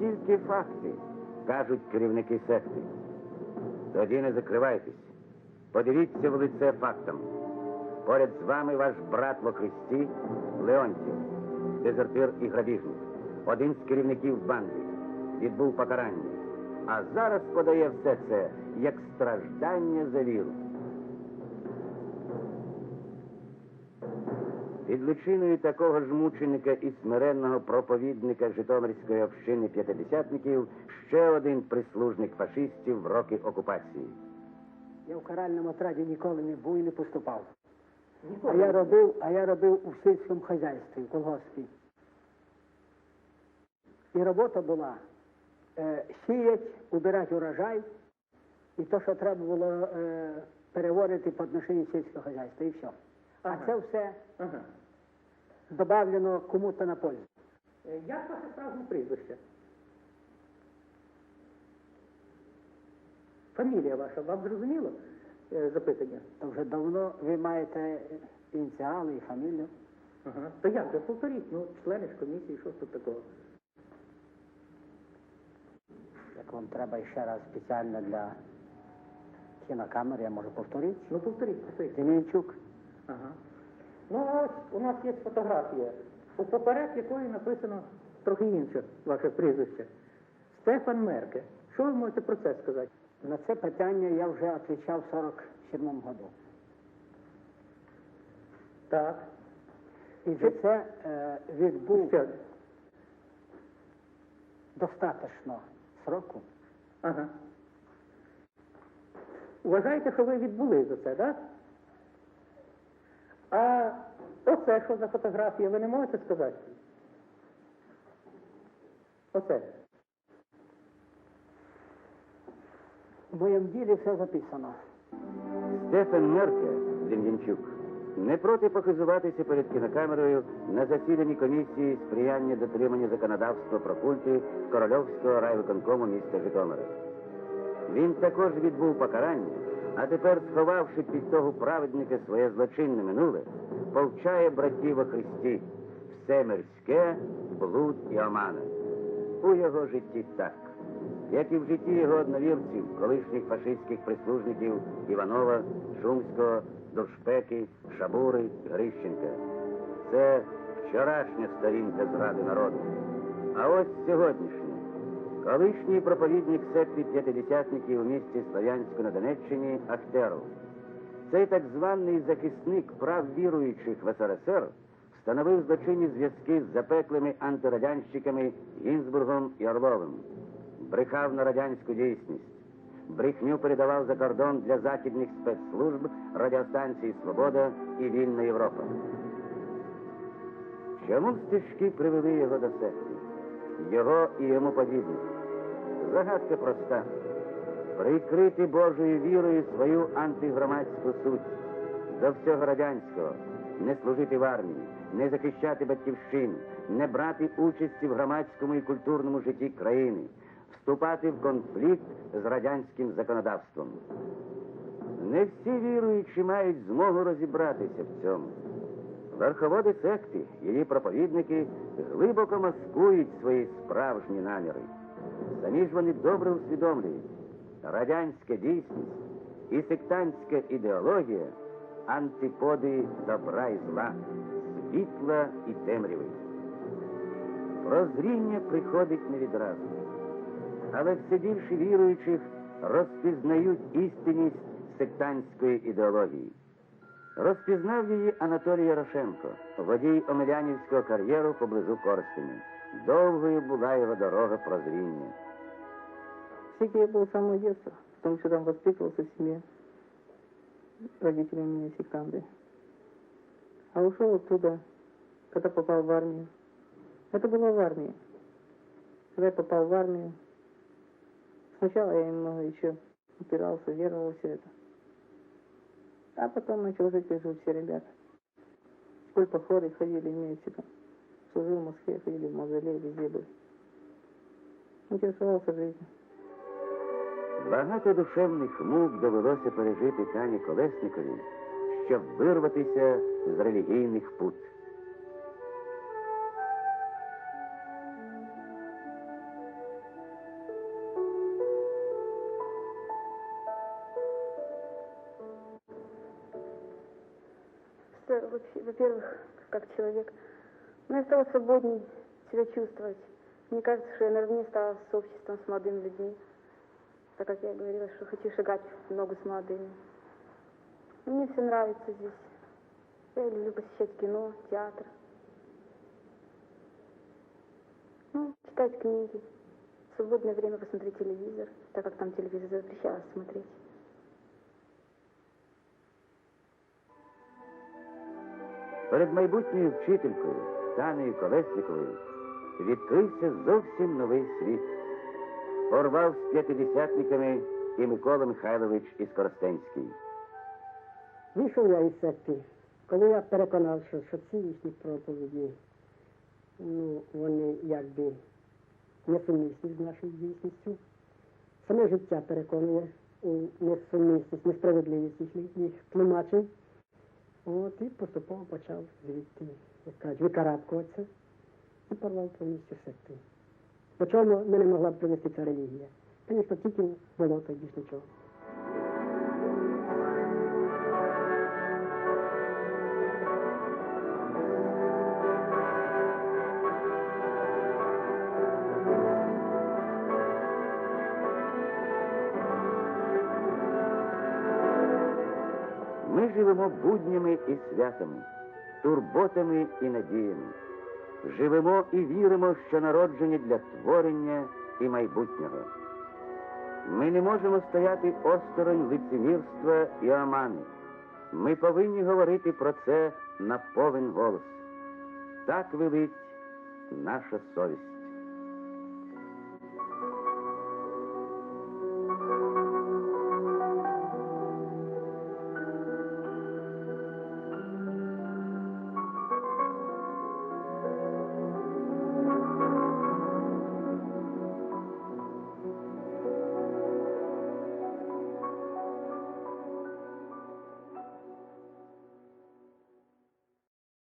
тільки факти, кажуть керівники секти. Тоді не закривайтесь. Подивіться в лице фактам. Поряд з вами ваш брат во Христі Леонтів, дезертир і грабіжник, один з керівників банди, відбув покарання. А зараз подає все це як страждання за віру. Під личиною такого ж мученика і смиренного проповідника Житомирської общини п'ятидесятників ще один прислужник фашистів в роки окупації. Я в каральному отраді ніколи не був і не поступав. А я робив, а я робив у сільському хазяйстві, в колгоспі. І робота була е, сіять, убирати урожай, і то, що треба було е, переводити по отношенню сільського хазяйства, і все. А це все Ага. Добавлено кому-то на пользу. Е, Як ваше справжнє прізвище? Фамілія ваша, вам зрозуміло е, запитання? То вже давно ви маєте ініціали і фамілію. Ага. То як же, повторіть, ну, члени ж комісії, що тут такого? Як вам треба ще раз спеціально для кінокамери, я можу повторити. Ну, повторіть, повторіть. Демінчук. Ага. Ну, а ось у нас є фотографія, у поперед якої написано трохи інше ваше прізвище. Стефан Мерке. Що ви можете про це сказати? На це питання я вже відповідав в 47-му году. Так. І за це е, відбув Що? достатньо сроку. Ага. Вважаєте, що ви відбули за це, так? А оце що за фотографія, ви не можете сказати? Оце. В моєму ділі все записано. Стефан Мерке, Дем'янчук, не проти показуватися перед кінокамерою на засіданні комісії сприяння дотримання законодавства про культи Корольовського райвиконкому міста Житомира. Він також відбув покарання, а тепер, сховавши під того праведника своє злочинне минуле, повчає братів во Христі все мирське, блуд і омана. У його житті так як і в житті його одновірців, колишніх фашистських прислужників Іванова, Шумського, Дуршпеки, Шабури, Грищенка. Це вчорашня сторінка зради народу. А ось сьогоднішня. Колишній проповідник секти п'ятидесятників у місті Слов'янську на Донеччині Ахтеров. Цей так званий захисник прав віруючих в СРСР встановив злочинні зв'язки з запеклими антирадянщиками Гінзбургом і Орловим брехав на радянську дійсність, брехню передавав за кордон для західних спецслужб радіостанції Свобода і Вільна Європа. Чому стежки привели його до секти? Його і йому подібних? Загадка проста. Прикрити Божою вірою свою антигромадську суть до всього радянського, не служити в армії, не захищати батьківщину, не брати участі в громадському і культурному житті країни, вступати в конфлікт з радянським законодавством. Не всі віруючі мають змогу розібратися в цьому. Верховоди секти, її проповідники глибоко маскують свої справжні наміри. Самі ж вони добре усвідомлюють, радянська дійсність і сектантська ідеологія антиподи добра і зла, світла і темряви. Прозріння приходить не відразу, але все більше віруючих розпізнають істинність сектантської ідеології. Розпізнав її Анатолій Ярошенко, водій Омелянівського кар'єру поблизу Корстеня. Довгою була його дорога прозріння. Всеки я был с самого детства, потому что там воспитывался в семье. Родители меня сектанты. А ушел оттуда, когда попал в армию. Это было в армии. Когда я попал в армию, сначала я немного еще упирался, веровал все это. А потом начал жить, как все ребята. Сколь походы ходили вместе там. Служил в Москве, ходили в мавзолей, везде были. Интересовался жизнью. Багато душевних мук довелося пережити Тані Колесникові, щоб вирватися з релігійних пут. Во-первых, как человек, но я стала свободнее себя чувствовать. Мне кажется, что я наравне стала с обществом, с молодыми людьми. так как я говорила, что хочу шагать в ногу с молодыми. И Мне все нравится здесь. Я люблю посещать кино, театр. Ну, читать книги. В свободное время посмотреть телевизор, так как там телевизор запрещалось смотреть. Перед майбутньою вчителькою Танею Колесниковою відкрився зовсім новий світ. Порвав з п'ятидесятниками і Микола Михайлович із Коростенський. Вийшов я із секти, коли я переконався, що, ці їхні проповіді, ну, вони якби несумісні з нашою дійсністю. Саме життя переконує у несумісність, несправедливість їхніх їх тлумачень. От і поступово почав звідти, як кажуть, викарабкуватися і порвав повністю секту. До чого мене могла б привести ця релігія? Звісно, тільки болото, більш нічого. Ми живемо буднями і святами, турботами і надіями. Живемо і віримо, що народжені для творення і майбутнього. Ми не можемо стояти осторонь лицемірства і омани. Ми повинні говорити про це на повен голос. Так велить наша совість.